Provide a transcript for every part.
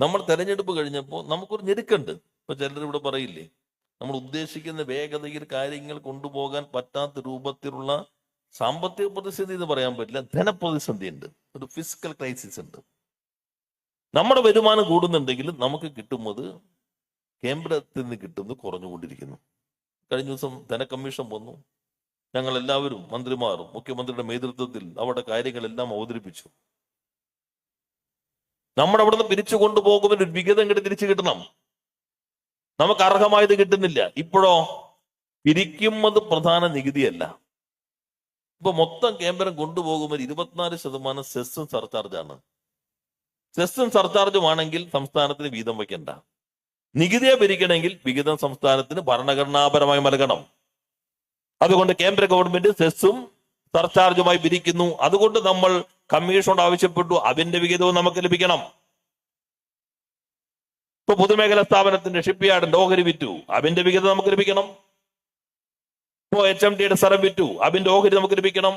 നമ്മൾ തെരഞ്ഞെടുപ്പ് കഴിഞ്ഞപ്പോൾ നമുക്കൊരു ഞെരുക്കുണ്ട്. ഇപ്പൊ ചിലർ ഇവിടെ പറയില്ലേ നമ്മൾ ഉദ്ദേശിക്കുന്ന വേഗതയിൽ കാര്യങ്ങൾ കൊണ്ടുപോകാൻ പറ്റാത്ത രൂപത്തിലുള്ള സാമ്പത്തിക പ്രതിസന്ധി എന്ന് പറയാൻ പറ്റില്ല ധനപ്രതിസന്ധി ഉണ്ട് ഒരു ഫിസിക്കൽ ക്രൈസിസ് ഉണ്ട്. നമ്മുടെ വരുമാനം കൂടുന്നുണ്ടെങ്കിലും നമുക്ക് കിട്ടുന്നത് കേന്ദ്രത്തിൽ നിന്ന് കിട്ടുന്നത് കുറഞ്ഞുകൊണ്ടിരിക്കുന്നു. കഴിഞ്ഞ ദിവസം ധനകമ്മീഷൻ വന്നു. ഞങ്ങൾ എല്ലാവരും മന്ത്രിമാരും മുഖ്യമന്ത്രിയുടെ നേതൃത്വത്തിൽ അവിടെ കാര്യങ്ങളെല്ലാം അവതരിപ്പിച്ചു. നമ്മുടെ അവിടുന്ന് പിരിച്ചു കൊണ്ടുപോകുമ്പോൾ ഒരു വിഗതം കിട്ടി തിരിച്ചു കിട്ടണം. നമുക്ക് അർഹമായത് കിട്ടുന്നില്ല. ഇപ്പോഴോ? പിരിക്കുന്നത് പ്രധാന നികുതിയല്ല. ഇപ്പൊ മൊത്തം കേന്ദ്രം കൊണ്ടുപോകുമ്പോൾ ഇരുപത്തിനാല് ശതമാനം സെസ്സും സർചാർജാണ്. സെസ്സും സർചാർജും ആണെങ്കിൽ സംസ്ഥാനത്തിന് വീതം വയ്ക്കണ്ട. നികുതിയെ പിരിക്കണമെങ്കിൽ വിഹിതം സംസ്ഥാനത്തിന് ഭരണഘടനാപരമായി നൽകണം. അതുകൊണ്ട് കേന്ദ്ര ഗവൺമെന്റ് സെസ്സും സർചാർജുമായി പിരിക്കുന്നു. അതുകൊണ്ട് നമ്മൾ കമ്മീഷനോട് ആവശ്യപ്പെട്ടു അതിന്റെ വിഹിതവും നമുക്ക് ലഭിക്കണം. ഇപ്പൊ പൊതുമേഖലാ സ്ഥാപനത്തിന്റെ ഷിപ്പ് യാർഡിന്റെ ഓഹരി വിറ്റു അതിന്റെ വിഹിതം നമുക്ക് ലഭിക്കണം. ഇപ്പോ എച്ച് എം ടിയുടെ സ്ഥലം വിറ്റു അതിന്റെ ഓഹരി നമുക്ക് ലഭിക്കണം.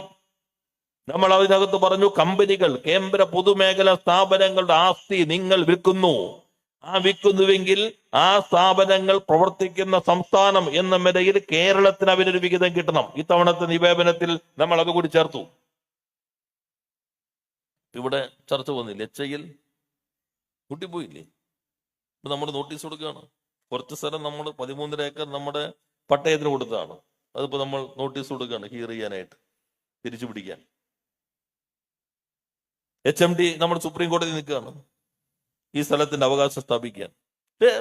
നമ്മൾ അതിനകത്ത് പറഞ്ഞു കമ്പനികൾ കേന്ദ്ര പൊതുമേഖലാ സ്ഥാപനങ്ങളുടെ ആസ്തി നിങ്ങൾ വിൽക്കുന്നു. ആ വിൽക്കുന്നുവെങ്കിൽ ആ സ്ഥാപനങ്ങൾ പ്രവർത്തിക്കുന്ന സംസ്ഥാനം എന്ന നിലയിൽ കേരളത്തിന് അവനൊരു വിഹിതം കിട്ടണം. ഇത്തവണത്തെ നിവേദനത്തിൽ നമ്മൾ അത് കൂടി ചേർത്തു. ഇവിടെ ചർച്ച പോകുന്നില്ല എച്ച് ഐയിൽ കൂട്ടിപ്പോയില്ലേ? ഇപ്പൊ നമ്മൾ നോട്ടീസ് കൊടുക്കുകയാണ്. കുറച്ച് സ്ഥലം നമ്മൾ പതിമൂന്നര ഏക്കർ നമ്മുടെ പട്ടയത്തിന് കൊടുത്തതാണ്. അതിപ്പോ നമ്മൾ നോട്ടീസ് കൊടുക്കുകയാണ് ഹിയർ ചെയ്യാനായിട്ട് തിരിച്ചു പിടിക്കാൻ. എച്ച് എം ഡി നമ്മൾ സുപ്രീം കോടതി നിൽക്കുകയാണ്. ഈ സ്ഥലത്തിന്റെ അവകാശം സ്ഥാപിക്കാൻ.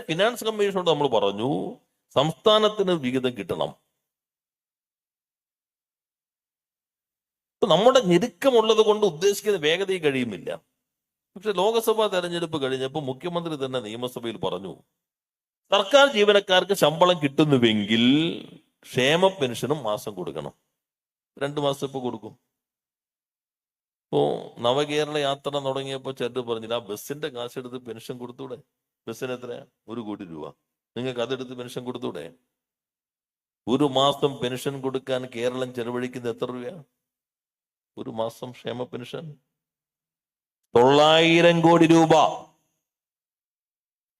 ഫിനാൻസ് കമ്മീഷനോട് നമ്മൾ പറഞ്ഞു സംസ്ഥാനത്തിന് വിഹിതം കിട്ടണം. ഇപ്പൊ നമ്മുടെ ഞെരുക്കമുള്ളത് കൊണ്ട് ഉദ്ദേശിക്കുന്ന വേഗതയിൽ കഴിയുന്നില്ല. പക്ഷെ ലോക്സഭാ തെരഞ്ഞെടുപ്പ് കഴിഞ്ഞപ്പോൾ മുഖ്യമന്ത്രി തന്നെ നിയമസഭയിൽ പറഞ്ഞു സർക്കാർ ജീവനക്കാർക്ക് ശമ്പളം കിട്ടുന്നുവെങ്കിൽ ക്ഷേമ പെൻഷനും മാസം കൊടുക്കണം. രണ്ടു മാസം ഇപ്പൊ കൊടുക്കും. ഇപ്പോ നവകേരള യാത്ര തുടങ്ങിയപ്പോ ചേട്ടൻ പറഞ്ഞില്ല ആ ബസ്സിന്റെ കാശെടുത്ത് പെൻഷൻ കൊടുത്തൂടെ? ബസ്സിന് എത്രയാ? ഒരു കോടി രൂപ. നിങ്ങൾക്ക് അതെടുത്ത് പെൻഷൻ കൊടുത്തൂടെ? ഒരു മാസം പെൻഷൻ കൊടുക്കാൻ കേരളം ചെലവഴിക്കുന്നത് എത്ര രൂപയാ? ഒരു മാസം ക്ഷേമ പെൻഷൻ. തൊള്ളായിരം കോടി രൂപ.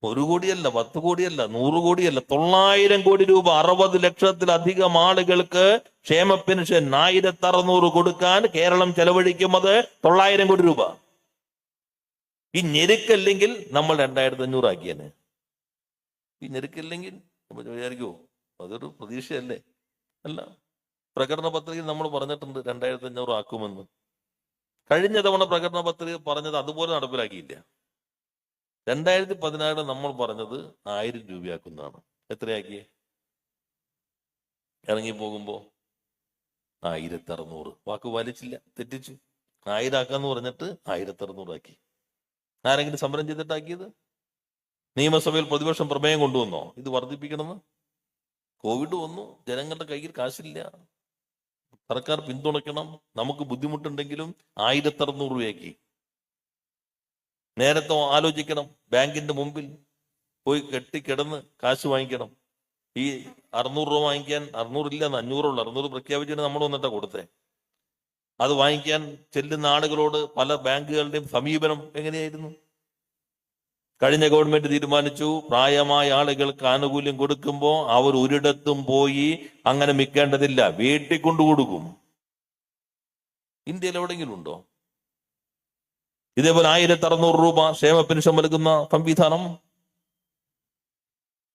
ഒരു കോടിയല്ല പത്ത് കോടിയല്ല നൂറ് കോടിയല്ല തൊള്ളായിരം കോടി രൂപ. അറുപത് ലക്ഷത്തിലധികം ആളുകൾക്ക് ക്ഷേമ പെൻഷൻ. ആയിരത്തി അറുന്നൂറ് കൊടുക്കാൻ കേരളം ചെലവഴിക്കുന്നത് തൊള്ളായിരം കോടി രൂപ. ഈ ഞെരുക്കല്ലെങ്കിൽ നമ്മൾ രണ്ടായിരത്തി അഞ്ഞൂറ് ആക്കിയേനെ. ഈ ഞെരുക്കല്ലെങ്കിൽ നമ്മൾ വിചാരിക്കുമോ അതൊരു പ്രതീക്ഷയല്ലേ? അല്ല. പ്രകടന പത്രികയിൽ നമ്മൾ പറഞ്ഞിട്ടുണ്ട് രണ്ടായിരത്തി അഞ്ഞൂറ് ആക്കുമെന്ന്. കഴിഞ്ഞ തവണ പ്രകടന പത്രിക പറഞ്ഞത് അതുപോലെ നടപ്പിലാക്കിയില്ല. രണ്ടായിരത്തി പതിനാറ് നമ്മൾ പറഞ്ഞത് ആയിരം രൂപയാക്കുന്നതാണ്. എത്രയാക്കിയേ ഇറങ്ങി പോകുമ്പോ ആയിരത്തി അറുന്നൂറ് വാക്ക് വലിച്ചില്ല തെറ്റിച്ചു. ആയിരം ആക്കാന്ന് പറഞ്ഞിട്ട് ആയിരത്തി അറുന്നൂറാക്കി ആരെങ്കിലും സമരം ചെയ്തിട്ടാക്കിയത്? നിയമസഭയിൽ പ്രതിപക്ഷം പ്രമേയം കൊണ്ടുവന്നോ? ഇത് വർദ്ധിപ്പിക്കണമെന്ന്? കോവിഡ് വന്നു ജനങ്ങളുടെ കയ്യിൽ കാശില്ല. സർക്കാർ പിന്തുണയ്ക്കണം. നമുക്ക് ബുദ്ധിമുട്ടുണ്ടെങ്കിലും ആയിരത്തി അറുന്നൂറ് രൂപയാക്കി. നേരത്തെ ആലോചിക്കണം. ബാങ്കിന്റെ മുമ്പിൽ പോയി കെട്ടിക്കിടന്ന് കാശ് വാങ്ങിക്കണം. ഈ അറുന്നൂറ് രൂപ വാങ്ങിക്കാൻ അറുന്നൂറില്ല അഞ്ഞൂറുള്ളൂ അറുന്നൂറ് പ്രഖ്യാപിച്ചിട്ട് നമ്മൾ വന്നിട്ടാ കൊടുത്തേ. അത് വാങ്ങിക്കാൻ ചെല്ലുന്ന ആളുകളോട് പല ബാങ്കുകളുടെയും സമീപനം എങ്ങനെയായിരുന്നു? കഴിഞ്ഞ ഗവൺമെന്റ് തീരുമാനിച്ചു. പ്രായമായ ആളുകൾക്ക് ആനുകൂല്യം കൊടുക്കുമ്പോൾ അവർ ഒരിടത്തും പോയി അങ്ങനെ മിക്കേണ്ടതില്ല വീട്ടിൽ കൊണ്ടു കൊടുക്കും. ഇന്ത്യയിൽ എവിടെയെങ്കിലും ഉണ്ടോ? ഇതേപോലെ ആയിരത്തി അറുന്നൂറ് രൂപ ക്ഷേമ പെൻഷൻ നൽകുന്ന സംവിധാനം.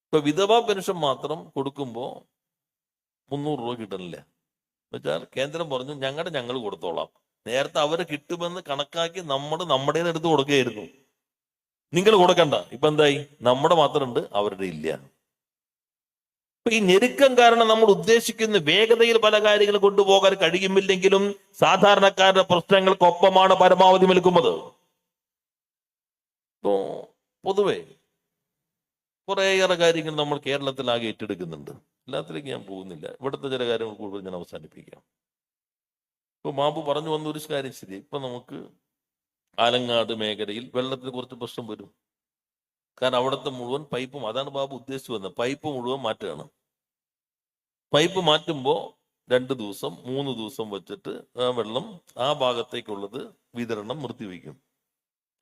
ഇപ്പൊ വിധവ പെൻഷൻ മാത്രം കൊടുക്കുമ്പോ മുന്നൂറ് രൂപ കിട്ടണില്ല. എന്നുവെച്ചാൽ കേന്ദ്രം പറഞ്ഞു ഞങ്ങളുടെ ഞങ്ങൾ കൊടുത്തോളാം. നേരത്തെ അവർ കിട്ടുമെന്ന് കണക്കാക്കി നമ്മൾ നമ്മുടേതെടുത്ത് കൊടുക്കുകയായിരുന്നു. നിങ്ങൾ കൊടുക്കണ്ട. ഇപ്പൊ എന്തായി? നമ്മുടെ മാത്രമുണ്ട് അവരുടെ ഇല്ല. ഇപ്പൊ ഈ ഞെരുക്കം കാരണം നമ്മൾ ഉദ്ദേശിക്കുന്ന വേഗതയിൽ പല കാര്യങ്ങളും കൊണ്ടുപോകാൻ കഴിയുമില്ലെങ്കിലും സാധാരണക്കാരുടെ പ്രശ്നങ്ങൾക്കൊപ്പമാണ് പരമാവധി നിൽക്കുന്നത് പൊതുവെ കുറേയേറെ കാര്യങ്ങൾ നമ്മൾ കേരളത്തിലാകെ ഏറ്റെടുക്കുന്നുണ്ട്. എല്ലാത്തിലേക്ക് ഞാൻ പോകുന്നില്ല. ഇവിടുത്തെ ചില കാര്യങ്ങൾ കൂടുതൽ ഞാൻ അവസാനിപ്പിക്കാം. ഇപ്പൊ മാബു പറഞ്ഞു വന്ന ഒരു കാര്യം ശരി. ഇപ്പൊ നമുക്ക് ആലങ്ങാട് മേഖലയിൽ വെള്ളത്തിന് കുറച്ച് പ്രശ്നം വരും. കാരണം അവിടുത്തെ മുഴുവൻ പൈപ്പും അതാണ് ബാബു ഉദ്ദേശിച്ചു വന്നത്. പൈപ്പ് മുഴുവൻ മാറ്റുകയാണ്. പൈപ്പ് മാറ്റുമ്പോൾ രണ്ട് ദിവസം മൂന്ന് ദിവസം വെച്ചിട്ട് ആ വെള്ളം ആ ഭാഗത്തേക്കുള്ളത് വിതരണം നിർത്തിവെക്കും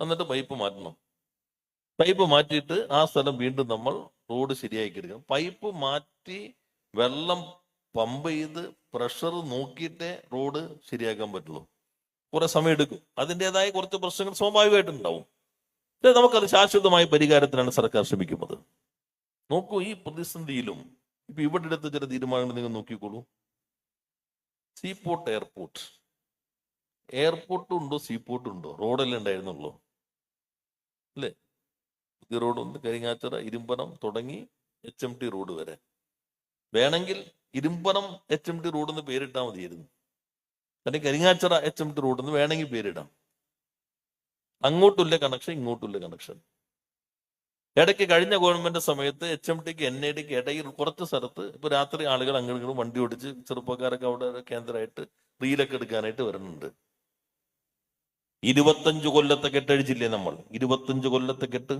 എന്നിട്ട് പൈപ്പ് മാറ്റണം. പൈപ്പ് മാറ്റിയിട്ട് ആ സ്ഥലം വീണ്ടും നമ്മൾ റോഡ് ശരിയാക്കി എടുക്കണം. പൈപ്പ് മാറ്റി വെള്ളം പമ്പ് ചെയ്ത് പ്രഷർ നോക്കിയിട്ടേ റോഡ് ശരിയാക്കാൻ പറ്റുള്ളൂ. കുറെ സമയം എടുക്കും. അതിന്റെതായ കുറച്ച് പ്രശ്നങ്ങൾ സ്വാഭാവികമായിട്ടുണ്ടാവും. നമുക്കത് ശാശ്വതമായ പരിഹാരത്തിനാണ് സർക്കാർ ശ്രമിക്കുന്നത്. നോക്കൂ ഈ പ്രതിസന്ധിയിലും ഇപ്പൊ ഇവിടെ എടുത്ത ചില തീരുമാനങ്ങൾ നിങ്ങൾ നോക്കിക്കോളൂ. സീപോർട്ട് എയർപോർട്ട് എയർപോർട്ടും ഉണ്ടോ? സീപോർട്ടും ഉണ്ടോ? റോഡല്ലേ ഉണ്ടായിരുന്നുള്ളൂ. അല്ലേ? പുതിയ റോഡ് ഉണ്ട് കരിങ്ങാച്ചിറ ഇരുമ്പനം തുടങ്ങി എച്ച് എം ടി റോഡ് വരെ. വേണമെങ്കിൽ Irumpanam H M T road എന്ന് പേരിട്ടാൽ മതിയായിരുന്നു. അല്ലെങ്കിൽ Karingachira H M T road എന്ന് വേണമെങ്കിൽ പേരിടാം. അങ്ങോട്ടുള്ള കണക്ഷൻ ഇങ്ങോട്ടുള്ള കണക്ഷൻ ഇടയ്ക്ക് കഴിഞ്ഞ ഗവൺമെന്റ് സമയത്ത് എച്ച് എം ടിക്ക് എൻ ഐ ഡിക്ക് ഇടയിൽ കുറച്ച് സ്ഥലത്ത് ഇപ്പൊ രാത്രി ആളുകൾ അങ്ങോട്ടും വണ്ടി ഓടിച്ച് ചെറുപ്പക്കാരൊക്കെ അവിടെ കേന്ദ്രമായിട്ട് റീലൊക്കെ എടുക്കാനായിട്ട് വരുന്നുണ്ട്. ഇരുപത്തഞ്ച് കൊല്ലത്തെ കെട്ടഴിച്ചില്ലേ നമ്മൾ? ഇരുപത്തഞ്ച് കൊല്ലത്തെ കെട്ട്?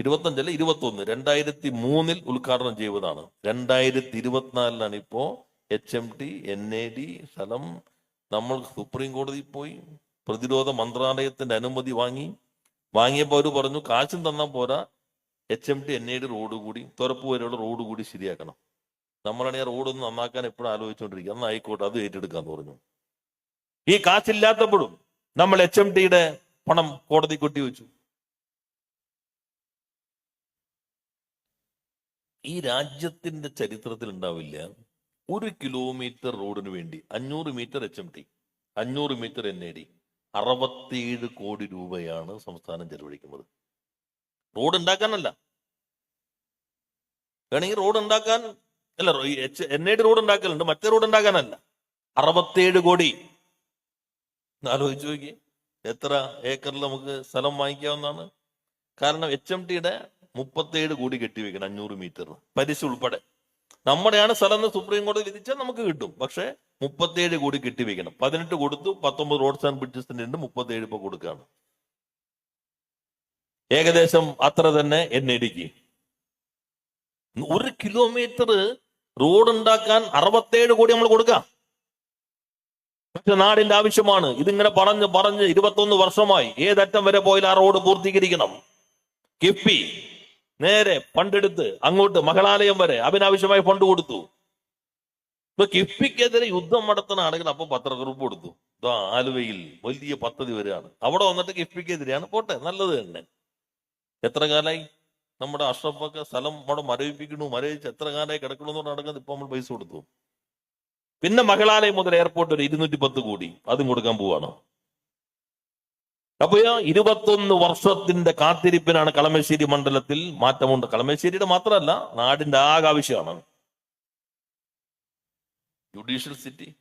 ഇരുപത്തഞ്ചല്ല ഇരുപത്തൊന്ന്. രണ്ടായിരത്തി മൂന്നിൽ ഉദ്ഘാടനം ചെയ്തതാണ്. രണ്ടായിരത്തി ഇരുപത്തിനാലിലാണ് ഇപ്പോ H M T N A D സ്ഥലം നമ്മൾ സുപ്രീം കോടതി പോയി പ്രതിരോധ മന്ത്രാലയത്തിന്റെ അനുമതി വാങ്ങി. വാങ്ങിയപ്പോൾ അവർ പറഞ്ഞു കാശും തന്നാൽ പോരാ. H M T N I D road കൂടി തുറപ്പ് വരെയുള്ള റോഡ് കൂടി ശരിയാക്കണം. നമ്മളാണെങ്കിൽ ആ റോഡ് ഒന്ന് നന്നാക്കാൻ എപ്പോഴും ആലോചിച്ചുകൊണ്ടിരിക്കുക. അന്ന് ആയിക്കോട്ടെ അത് ഏറ്റെടുക്കാന്ന് പറഞ്ഞു. ഈ കാശില്ലാത്തപ്പോഴും നമ്മൾ എച്ച് എം ടിയുടെ പണം കോടതി കൊട്ടി വെച്ചു ഈ രാജ്യത്തിന്റെ ചരിത്രത്തിൽ ഉണ്ടാവില്ല ഒരു കിലോമീറ്റർ റോഡിന് വേണ്ടി അഞ്ഞൂറ് മീറ്റർ എച്ച് എം ടി അഞ്ഞൂറ് മീറ്റർ എൻ എ ഡി അറുപത്തിയേഴ് കോടി രൂപയാണ് സംസ്ഥാനം ചെലവഴിക്കുന്നത്. റോഡ് ഉണ്ടാക്കാനല്ല. വേണമെങ്കിൽ റോഡ് ഉണ്ടാക്കാൻ അല്ല H N A D road ഉണ്ടാക്കലുണ്ട് മറ്റേ റോഡ് ഉണ്ടാക്കാനല്ല. അറുപത്തിയേഴ് കോടി. ആലോചിച്ച് നോക്കി എത്ര ഏക്കറിൽ നമുക്ക് സ്ഥലം വാങ്ങിക്കാവുന്നതാണ്? കാരണം എച്ച് എം ടിയുടെ മുപ്പത്തേഴ് കോടി കെട്ടിവെക്കണം അഞ്ഞൂറ് മീറ്റർ പലിശ ഉൾപ്പെടെ. നമ്മുടെയാണ് സ്ഥലം എന്ന് സുപ്രീം കോടതി വിധിച്ചാൽ നമുക്ക് കിട്ടും. പക്ഷേ മുപ്പത്തേഴ് കോടി കിട്ടി കെട്ടിവെക്കണം. പതിനെട്ട് കൊടുത്തു പത്തൊമ്പത് റോഡ്സ് ആൻഡ് ബ്രിഡ്ജസിന്റെ ഉണ്ട് മുപ്പത്തേഴ് ഇപ്പൊ കൊടുക്കുകയാണ്. ഏകദേശം അത്ര തന്നെ എന്നെ ഇടുക്കി. ഒരു കിലോമീറ്റർ റോഡ് ഉണ്ടാക്കാൻ അറുപത്തേഴ് കോടി നമ്മൾ കൊടുക്കാം. പക്ഷെ നാടിന്റെ ആവശ്യമാണ്. ഇതിങ്ങനെ പറഞ്ഞ് പറഞ്ഞ് ഇരുപത്തൊന്ന് വർഷമായി. ഏതറ്റം വരെ പോയാൽ ആ റോഡ് പൂർത്തീകരിക്കണം. കിഫ്ബി. നേരെ പണ്ടെടുത്ത് അങ്ങോട്ട് മഹളാലയം വരെ അവനാവശ്യമായി ഫണ്ട് കൊടുത്തു. ഇപ്പൊ കിഫ്ബിക്കെതിരെ യുദ്ധം നടത്തുന്ന ആണെങ്കിൽ അപ്പൊ പത്രക്കുറിപ്പ് കൊടുത്തു. ഇതാ ആലുവയിൽ വലിയ പദ്ധതി വരികയാണ്. അവിടെ വന്നിട്ട് കിഫ്ബിക്കെതിരെയാണ് പോട്ടെ നല്ലത് തന്നെ. എത്ര കാലായി? നമ്മുടെ അഷ്റഫൊക്കെ സ്ഥലം അവിടെ മരവിപ്പിക്കണു മരവിച്ച് എത്ര കാലമായി കിടക്കണമെന്ന് നടക്കുന്നത് ഇപ്പൊ നമ്മൾ പൈസ കൊടുത്തു. പിന്നെ മഹളാലയം മുതൽ എയർപോർട്ട് ഒരു ഇരുന്നൂറ്റി പത്ത് കോടി. അതും കൊടുക്കാൻ പോവാണ്? അപ്പൊ ഇരുപത്തൊന്ന് വർഷത്തിന്റെ കാത്തിരിപ്പിനാണ് കളമശ്ശേരി മണ്ഡലത്തിൽ മാറ്റമുണ്ട്. കളമശ്ശേരിയുടെ മാത്രമല്ല നാടിന്റെ ആകെ ആവശ്യമാണ്. ജുഡീഷ്യൽ സിറ്റി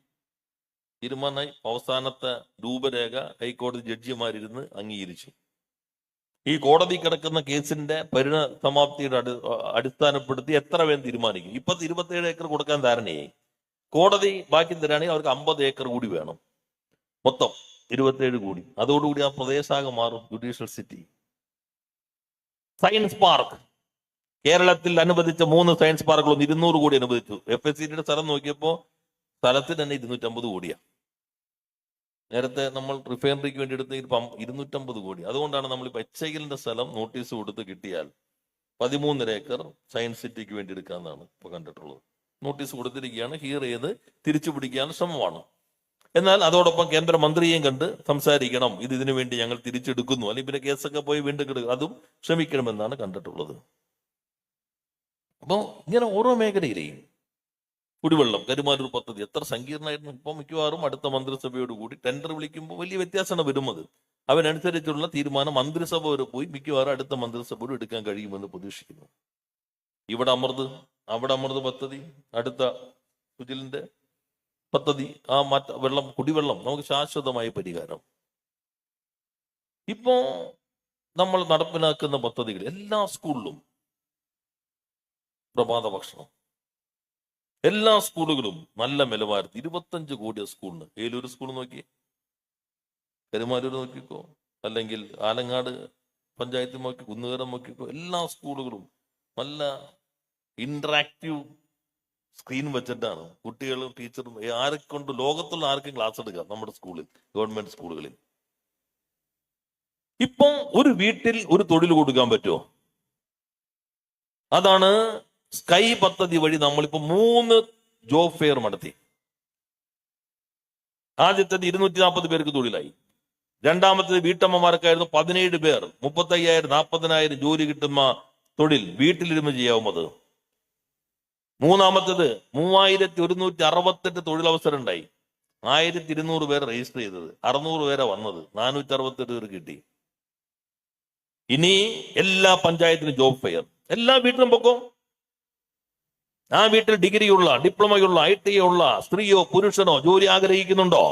തീരുമാനമായി അവസാനത്തെ രൂപരേഖ ഹൈക്കോടതി ജഡ്ജിമാരിരുന്ന് അംഗീകരിച്ചു. ഈ കോടതി കിടക്കുന്ന കേസിന്റെ പരിണസമാപ്തിയുടെ അടി അടിസ്ഥാനപ്പെടുത്തി എത്ര പേരും തീരുമാനിക്കും? ഇപ്പൊ ഇരുപത്തേഴ് ഏക്കർ കൊടുക്കാൻ ധാരണയായി. കോടതി ബാക്കി തരാണെങ്കിൽ അവർക്ക് അമ്പത് ഏക്കർ കൂടി വേണം. മൊത്തം. ഇരുപത്തിയേഴ് കോടി. അതോടുകൂടി ആ പ്രദേശാകെ മാറും ജുഡീഷ്യൽ സിറ്റി സയൻസ് പാർക്ക് കേരളത്തിൽ അനുവദിച്ച മൂന്ന് സയൻസ് പാർക്കുകൾ ഒന്ന് ഇരുന്നൂറ് കോടി അനുവദിച്ചു. എഫ് എസ് സിയുടെ സ്ഥലം നോക്കിയപ്പോ സ്ഥലത്തിന് തന്നെ ഇരുന്നൂറ്റമ്പത് കോടിയാ. നേരത്തെ നമ്മൾ റിഫൈനറിക്ക് വേണ്ടി എടുത്ത ഇരുന്നൂറ്റമ്പത് കോടി. അതുകൊണ്ടാണ് നമ്മൾ ഇപ്പൊ എച്ച് ഐലിന്റെ സ്ഥലം നോട്ടീസ് കൊടുത്ത് കിട്ടിയാൽ പതിമൂന്നര ഏക്കർ സയൻസ് സിറ്റിക്ക് വേണ്ടി എടുക്കാന്നാണ് ഇപ്പൊ കണ്ടിട്ടുള്ളത്. നോട്ടീസ് കൊടുത്തിരിക്കുകയാണ്. ഹിയർ ചെയ്ത് തിരിച്ചു പിടിക്കാൻ ശ്രമമാണ്. എന്നാൽ അതോടൊപ്പം കേന്ദ്രമന്ത്രിയെയും കണ്ട് സംസാരിക്കണം. ഇത് ഇതിനു വേണ്ടി ഞങ്ങൾ തിരിച്ചെടുക്കുന്നു. അല്ലെങ്കിൽ പിന്നെ കേസൊക്കെ പോയി വീണ്ടും കിടക്കുക അതും ശ്രമിക്കണമെന്നാണ് കണ്ടിട്ടുള്ളത്. അപ്പോൾ ഇങ്ങനെ ഓരോ മേഖലയിലെയും കുടിവെള്ളം കരുമാരൂർ പദ്ധതി എത്ര സങ്കീർണമായിരുന്നു. ഇപ്പൊ മിക്കവാറും അടുത്ത മന്ത്രിസഭയോട് കൂടി ടെൻഡർ വിളിക്കുമ്പോൾ വലിയ വ്യത്യാസമാണ് വരുന്നത്. അവനനുസരിച്ചുള്ള തീരുമാനം മന്ത്രിസഭ വരെ പോയി മിക്കവാറും അടുത്ത മന്ത്രിസഭയോട് എടുക്കാൻ കഴിയുമെന്ന് പ്രതീക്ഷിക്കുന്നു. ഇവിടെ അമൃത് അവിടെ അമൃത് പദ്ധതി അടുത്ത സുജിലിന്റെ പദ്ധതി ആ മറ്റ വെള്ളം കുടിവെള്ളം നമുക്ക് ശാശ്വതമായ പരിഹാരം. ഇപ്പോ നമ്മൾ നടപ്പിലാക്കുന്ന പദ്ധതികൾ എല്ലാ സ്കൂളിലും പ്രഭാത ഭക്ഷണം. എല്ലാ സ്കൂളുകളും നല്ല നിലവാരത്തിൽ ഇരുപത്തഞ്ച് കോടി സ്കൂളിന് ഏലൂർ സ്കൂൾ നോക്കി കരുമാരൂർ നോക്കിക്കോ അല്ലെങ്കിൽ ആലങ്ങാട് പഞ്ചായത്ത് നോക്കി കുന്നുകരം നോക്കിക്കോ എല്ലാ സ്കൂളുകളും നല്ല ഇന്ററാക്റ്റീവ് സ്ക്രീൻ വെച്ചിട്ടാണ് കുട്ടികളും ടീച്ചറും ആരെ കൊണ്ട് ലോകത്തുള്ള ആർക്കും ക്ലാസ് എടുക്കാം നമ്മുടെ സ്കൂളിൽ ഗവൺമെന്റ് സ്കൂളുകളിൽ. ഇപ്പം ഒരു വീട്ടിൽ ഒരു തൊഴിൽ കൊടുക്കാൻ പറ്റുമോ അതാണ് സ്കൈ പദ്ധതി വഴി നമ്മളിപ്പോ മൂന്ന് ജോബ് ഫെയർ നടത്തി. ആദ്യത്തേത് ഇരുന്നൂറ്റി നാൽപ്പത് പേർക്ക് തൊഴിലായി. രണ്ടാമത്തേത് വീട്ടമ്മമാർക്കായിരുന്നു പതിനേഴ് പേർ മുപ്പത്തയ്യായിരം നാൽപ്പതിനായിരം ജോലി കിട്ടുന്ന തൊഴിൽ വീട്ടിലിരുന്ന് ചെയ്യാവുന്നത്. മൂന്നാമത്തേത് മൂവായിരത്തി ഒരുന്നൂറ്റി അറുപത്തെട്ട് തൊഴിലവസരം ഉണ്ടായി ആയിരത്തി ഇരുന്നൂറ് പേർ രജിസ്റ്റർ ചെയ്തത്. അറുന്നൂറ് പേരെ വന്നത്. നാനൂറ്റി അറുപത്തെട്ട് പേര് കിട്ടി. ഇനി എല്ലാ പഞ്ചായത്തിലും ജോബ് ഫെയർ എല്ലാ വീട്ടിലും പൊക്കോ? ആ വീട്ടിൽ ഡിഗ്രിയുള്ള ഡിപ്ലോമയുള്ള ഐ ടി ഉള്ള സ്ത്രീയോ പുരുഷനോ ജോലി ആഗ്രഹിക്കുന്നുണ്ടോ?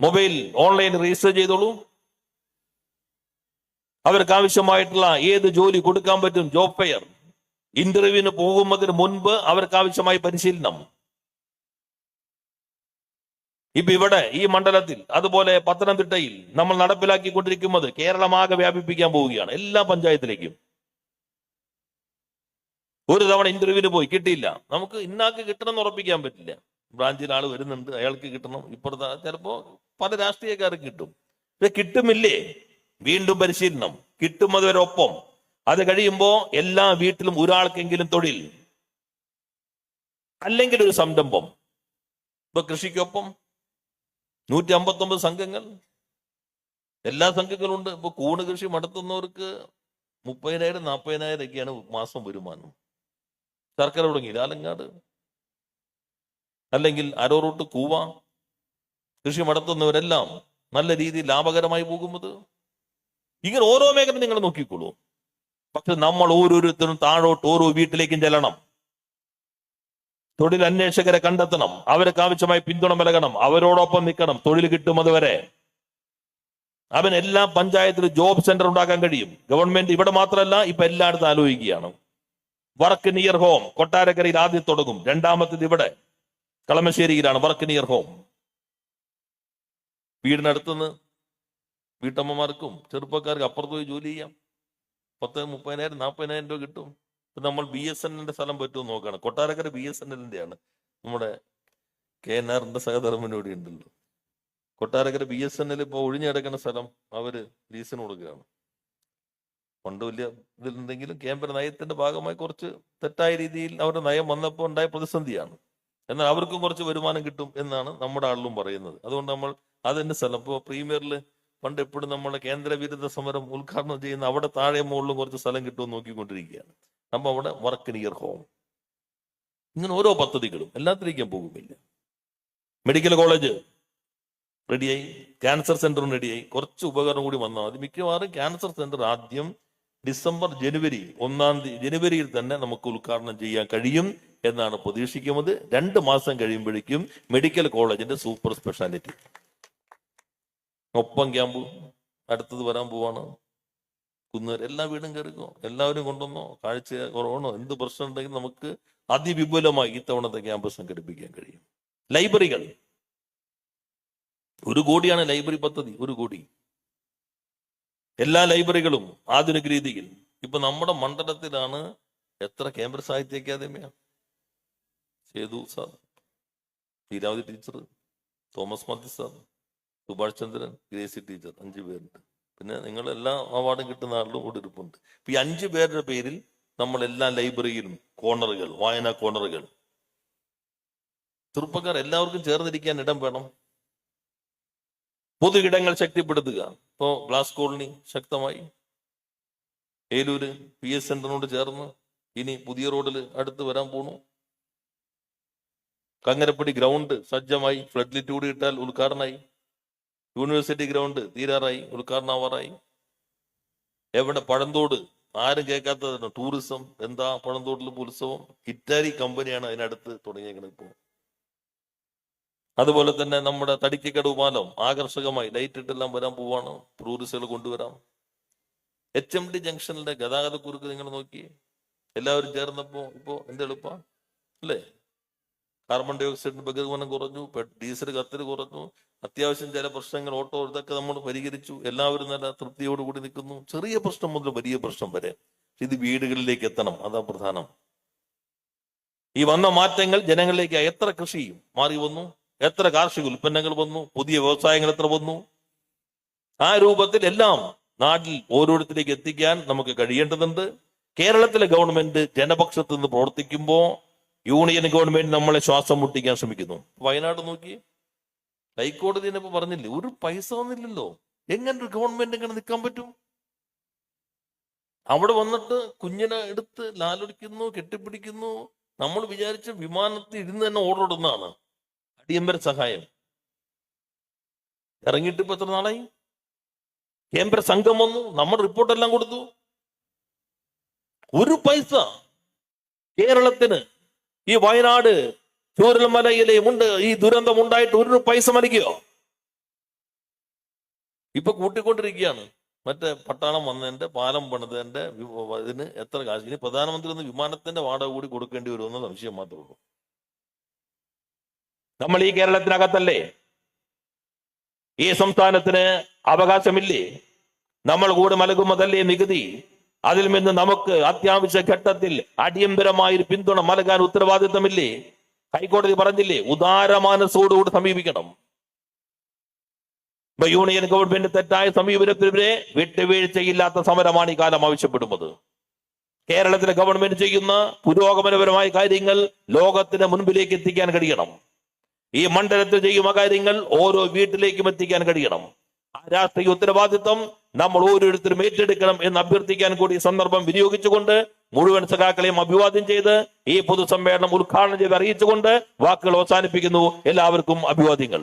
മൊബൈൽ ഓൺലൈൻ രജിസ്റ്റർ ചെയ്തോളൂ. അവർക്ക് ആവശ്യമായിട്ടുള്ള ഏത് ജോലി കൊടുക്കാൻ പറ്റും? ജോബ് ഫെയർ ഇന്റർവ്യൂവിന് പോകുന്നതിന് മുൻപ് അവർക്ക് ആവശ്യമായ പരിശീലനം. ഇപ്പൊ ഇവിടെ ഈ മണ്ഡലത്തിൽ അതുപോലെ പത്തനംതിട്ടയിൽ നമ്മൾ നടപ്പിലാക്കിക്കൊണ്ടിരിക്കുന്നത് കേരളമാകെ വ്യാപിപ്പിക്കാൻ പോവുകയാണ് എല്ലാ പഞ്ചായത്തിലേക്കും. ഒരു തവണ ഇന്റർവ്യൂവിന് പോയി കിട്ടിയില്ല. നമുക്ക് ഇന്നാക്ക് കിട്ടണം എന്ന് ഉറപ്പിക്കാൻ പറ്റില്ല. ബ്രാഞ്ചിൽ ആൾ വരുന്നുണ്ട് അയാൾക്ക് കിട്ടണം. ഇപ്പുറത്ത് ചിലപ്പോ പല രാഷ്ട്രീയക്കാർക്ക് കിട്ടും. പക്ഷെ കിട്ടുമില്ലേ? വീണ്ടും പരിശീലനം. കിട്ടും അതുവരെ ഒപ്പം. അത് കഴിയുമ്പോൾ എല്ലാ വീട്ടിലും ഒരാൾക്കെങ്കിലും തൊഴിൽ അല്ലെങ്കിൽ ഒരു സംരംഭം. ഇപ്പൊ കൃഷിക്കൊപ്പം നൂറ്റി അമ്പത്തി ഒമ്പത് സംഘങ്ങൾ. എല്ലാ സംഘങ്ങളും ഉണ്ട് ഇപ്പൊ കൂണ് കൃഷി നടത്തുന്നവർക്ക് മുപ്പതിനായിരം നാൽപ്പതിനായിരം ഒക്കെയാണ് മാസം വരുമാനം. ശർക്കര തുടങ്ങി. ആലങ്ങാട് അല്ലെങ്കിൽ അരോറൂട്ട് കൂവ. കൃഷി നടത്തുന്നവരെല്ലാം നല്ല രീതിയിൽ ലാഭകരമായി പോകുന്നത്. ഇങ്ങനെ ഓരോ മേഖല നിങ്ങൾ നോക്കിക്കോളൂ. പക്ഷെ നമ്മൾ ഓരോരുത്തരും താഴോട്ട് ഓരോ വീട്ടിലേക്കും ചെല്ലണം. തൊഴിൽ അന്വേഷകരെ കണ്ടെത്തണം. അവർക്ക് ആവശ്യമായി പിന്തുണ നൽകണം. അവരോടൊപ്പം നിൽക്കണം. തൊഴിൽ കിട്ടും അതുവരെ. അവൻ എല്ലാ പഞ്ചായത്തിലും ജോബ് സെന്റർ ഉണ്ടാക്കാൻ കഴിയും. ഗവൺമെന്റ് ഇവിടെ മാത്രമല്ല ഇപ്പൊ എല്ലായിടത്തും ആലോചിക്കുകയാണ്. വർക്ക് നിയർ ഹോം കൊട്ടാരക്കരയിൽ ആദ്യം തുടങ്ങും. രണ്ടാമത്തേത് ഇവിടെ. കളമശ്ശേരിയിലാണ് വർക്ക് നിയർ ഹോം വീടിനടുത്തുനിന്ന് വീട്ടമ്മമാർക്കും ചെറുപ്പക്കാർക്കും അപ്പുറത്ത് പോയി ജോലി ചെയ്യാം. പത്ത് മുപ്പതിനായിരം നാൽപ്പതിനായിരം രൂപ കിട്ടും. ഇപ്പൊ നമ്മൾ ബി എസ് എല്ലിന്റെ സ്ഥലം പറ്റുമോ നോക്കുകയാണ്. കൊട്ടാരക്കര ബി എസ് എല്ലിന്റെയാണ് നമ്മുടെ കെ എൻ ആറിന്റെ സഹധർമ്മനോടി ഉണ്ടല്ലോ. Kottarakkara B S N L ഇപ്പൊ ഒഴിഞ്ഞെടുക്കുന്ന സ്ഥലം അവർ ലീസിന് കൊടുക്കുകയാണ്. പണ്ട് വലിയ ഇതിലുണ്ടെങ്കിലും കേന്ദ്ര നയത്തിന്റെ ഭാഗമായി കുറച്ച് തെറ്റായ രീതിയിൽ അവരുടെ നയം വന്നപ്പോൾ ഉണ്ടായ പ്രതിസന്ധിയാണ്. എന്നാൽ അവർക്കും കുറച്ച് വരുമാനം കിട്ടും എന്നാണ് നമ്മുടെ ആളിലും പറയുന്നത്. അതുകൊണ്ട് നമ്മൾ അതിന്റെ സ്ഥലം. ഇപ്പോൾ പ്രീമിയറിൽ പണ്ട് എപ്പോഴും നമ്മൾ കേന്ദ്ര വിരുദ്ധ സമരം ഉദ്ഘാടനം ചെയ്യുന്ന അവിടെ താഴെ മുകളിലും കുറച്ച് സ്ഥലം കിട്ടുമെന്ന് നോക്കിക്കൊണ്ടിരിക്കുകയാണ്. നമ്മ അവിടെ വർക്ക് നിയർ ഹോം ഇങ്ങനെ ഓരോ പദ്ധതികളും എല്ലാത്തിലേക്കും പോകുമില്ല മെഡിക്കൽ കോളേജ് റെഡിയായി ക്യാൻസർ സെന്ററും റെഡിയായി കുറച്ച് ഉപകരണം കൂടി വന്നാൽ മതി. മിക്കവാറും ക്യാൻസർ സെന്റർ ആദ്യം ഡിസംബർ ജനുവരി ഒന്നാം തീയതി ജനുവരിയിൽ തന്നെ നമുക്ക് ഉദ്ഘാടനം ചെയ്യാൻ കഴിയും എന്നാണ് പ്രതീക്ഷിക്കുന്നത്. രണ്ട് മാസം കഴിയുമ്പോഴേക്കും മെഡിക്കൽ കോളേജിന്റെ സൂപ്പർ സ്പെഷ്യാലിറ്റി ഒപ്പം ക്യാമ്പ് അടുത്തത് വരാൻ പോവാണ്. കുന്നുവരെ എല്ലാ വീടും കയറിക്കോ? എല്ലാവരും കൊണ്ടുവന്നോ? കാഴ്ച കുറവാണോ? എന്ത് പ്രശ്നം ഉണ്ടെങ്കിൽ നമുക്ക് അതിവിപുലമായി ഇത്തവണത്തെ ക്യാമ്പ് സംഘടിപ്പിക്കാൻ കഴിയും. ലൈബ്രറികൾ. ഒരു കോടിയാണ് ലൈബ്രറി പദ്ധതി ഒരു കോടി. എല്ലാ ലൈബ്രറികളും ആധുനിക രീതിയിൽ. ഇപ്പൊ നമ്മുടെ മണ്ഡലത്തിലാണ് എത്ര കേന്ദ്ര സാഹിത്യ അക്കാദമിയാണ് Sethu sir Leelavathi teacher Thomas Mathew sir Subhash Chandran Gracy teacher അഞ്ചു പേരുണ്ട്. പിന്നെ നിങ്ങൾ എല്ലാ അവാർഡും കിട്ടുന്ന ആളിലും കൂടെ ഇരിപ്പുണ്ട്. ഇപ്പൊ ഈ അഞ്ചു പേരുടെ പേരിൽ നമ്മൾ എല്ലാ ലൈബ്രറിയിലും കോർണറുകൾ വായനാ കോർണറുകൾ. ചെറുപ്പക്കാർ എല്ലാവർക്കും ചേർന്നിരിക്കാൻ ഇടം വേണം. പൊതു ഇടങ്ങൾ ശക്തിപ്പെടുത്തുക. ഇപ്പോ ഗ്ലാസ് കോളനി ശക്തമായി. ഏലൂര് പി എസ് സെന്ററിനോട് ചേർന്ന് ഇനി പുതിയ റോഡിൽ അടുത്ത് വരാൻ പോണു. കങ്ങരപ്പടി ഗ്രൗണ്ട് സജ്ജമായി. ഫ്ലഡ് ലിറ്റ് കൂടി ഇട്ടാൽ ഉദ്ഘാടനമായി. യൂണിവേഴ്സിറ്റി ഗ്രൗണ്ട് തീരാറായി ഉദ്ഘാടനാവാറായി. എവിടെ പഴന്തോട്? ആരും കേൾക്കാത്തതാണ്. ടൂറിസം എന്താ പഴന്തോട്ടിൽ ഉത്സവം? ഇറ്റാലി കമ്പനിയാണ് അതിനടുത്ത് തുടങ്ങിയേക്കുന്നത് ഇപ്പോൾ. അതുപോലെ തന്നെ നമ്മുടെ തടിക്കക്കടവ് പാലം ആകർഷകമായി. ലൈറ്റ് ഇട്ടെല്ലാം വരാൻ പോവാണ്. ടൂറിസ്റ്റുകൾ കൊണ്ടുവരാം. എച്ച് എം ഡി ജംഗ്ഷനിലെ ഗതാഗത കുറുക്ക് നിങ്ങൾ നോക്കി എല്ലാവരും ചേർന്നപ്പോ ഇപ്പോ എന്ത് എളുപ്പ? അല്ലേ? കാർബൺ ഡൈ ഓക്സൈഡിന് ബഹിർഗമനം കുറഞ്ഞു ഡീസൽ കത്തിൽ കുറഞ്ഞു. അത്യാവശ്യം ചില പ്രശ്നങ്ങൾ ഓട്ടോ ഇതൊക്കെ നമ്മൾ പരിഹരിച്ചു. എല്ലാവരും നല്ല തൃപ്തിയോടുകൂടി നിൽക്കുന്നു. ചെറിയ പ്രശ്നം മുതൽ വലിയ പ്രശ്നം വരെ. ഇത് വീടുകളിലേക്ക് എത്തണം. അതാ പ്രധാനം. ഈ വന്ന മാറ്റങ്ങൾ ജനങ്ങളിലേക്ക് എത്ര കൃഷി മാറി വന്നു? എത്ര കാർഷിക ഉൽപ്പന്നങ്ങൾ വന്നു? പുതിയ വ്യവസായങ്ങൾ എത്ര വന്നു? ആ രൂപത്തിൽ എല്ലാം നാട്ടിൽ ഓരോരുത്തരിലേക്ക് എത്തിക്കാൻ നമുക്ക് കഴിയേണ്ടതുണ്ട്. കേരളത്തിലെ ഗവൺമെന്റ് ജനപക്ഷത്ത് നിന്ന് പ്രവർത്തിക്കുമ്പോൾ യൂണിയൻ ഗവൺമെന്റ് നമ്മളെ ശ്വാസം മുട്ടിക്കാൻ ശ്രമിക്കുന്നു. വയനാട് നോക്കി. ഹൈക്കോടതി തന്നെ പറഞ്ഞില്ലേ ഒരു പൈസ വന്നില്ലല്ലോ എങ്ങനെ ഒരു ഗവൺമെന്റ് എങ്ങനെ നിൽക്കാൻ പറ്റും? അവിടെ വന്നിട്ട് കുഞ്ഞിനെ എടുത്ത് ലാലൊടിക്കുന്നു കെട്ടിപ്പിടിക്കുന്നു. നമ്മൾ വിചാരിച്ച വിമാനത്തിൽ ഇരുന്ന് തന്നെ ഓർഡർ ഇടുന്നതാണ് അടിയന്തര സഹായം. ഇറങ്ങിയിട്ട് ഇപ്പൊ എത്ര നാളായി? കേന്ദ്ര സംഘം വന്നു നമ്മൾ റിപ്പോർട്ടെല്ലാം കൊടുത്തു. ഒരു പൈസ കേരളത്തിന് ഈ വയനാട് ചൂരൽമലയിലെ ഉണ്ട് ഈ ദുരന്തം ഉണ്ടായിട്ട് ഒരു പൈസ മരിക്കോ ഇപ്പൊ കൂട്ടിക്കൊണ്ടിരിക്കുകയാണ്. മറ്റേ പട്ടാളം വന്നതിന്റെ പാലം പണിതതിന്റെ ഇതിന് എത്ര കാശ്? ഇനി പ്രധാനമന്ത്രി ഒന്ന് വിമാനത്തിന്റെ വാടക കൂടി കൊടുക്കേണ്ടി വരുമെന്ന സംശയം മാത്രമേ ഉള്ളൂ. നമ്മൾ ഈ കേരളത്തിനകത്തല്ലേ? ഈ സംസ്ഥാനത്തിന് അവകാശമില്ലേ? നമ്മൾ കൂടെ നൽകുന്നതല്ലേ നികുതി അതിൽ നിന്ന് നമുക്ക് അത്യാവശ്യ ഘട്ടത്തിൽ അടിയന്തരമായ ഒരു പിന്തുണ നൽകാൻ ഉത്തരവാദിത്തമില്ലേ? ഹൈക്കോടതി പറഞ്ഞില്ലേ ഉദാരമാനസോടുകൂടി സമീപിക്കണം. യൂണിയൻ ഗവൺമെന്റ് തെറ്റായ സമീപനത്തിനെതിരെ വിട്ടുവീഴ്ചയില്ലാത്ത സമരമാണ് ഈ കാലം ആവശ്യപ്പെടുന്നത്. കേരളത്തിലെ ഗവൺമെന്റ് ചെയ്യുന്ന പുരോഗമനപരമായ കാര്യങ്ങൾ ലോകത്തിന് മുൻപിലേക്ക് എത്തിക്കാൻ കഴിയണം. ഈ മണ്ഡലത്തിൽ ചെയ്യുന്ന കാര്യങ്ങൾ ഓരോ വീട്ടിലേക്കും എത്തിക്കാൻ കഴിയണം. ആ രാഷ്ട്രീയ ഉത്തരവാദിത്വം നമ്മൾ ഓരോരുത്തരും ഏറ്റെടുക്കണം എന്ന് അഭ്യർത്ഥിക്കാൻ കൂടി സന്ദർഭം വിനിയോഗിച്ചുകൊണ്ട് മുഴുവൻ സഖാക്കളെയും അഭിവാദ്യം ചെയ്ത് ഈ പൊതുസമ്മേളനം ഉദ്ഘാടനം ചെയ്ത് അറിയിച്ചുകൊണ്ട് വാക്കുകൾ അവസാനിപ്പിക്കുന്നു. എല്ലാവർക്കും അഭിവാദ്യങ്ങൾ.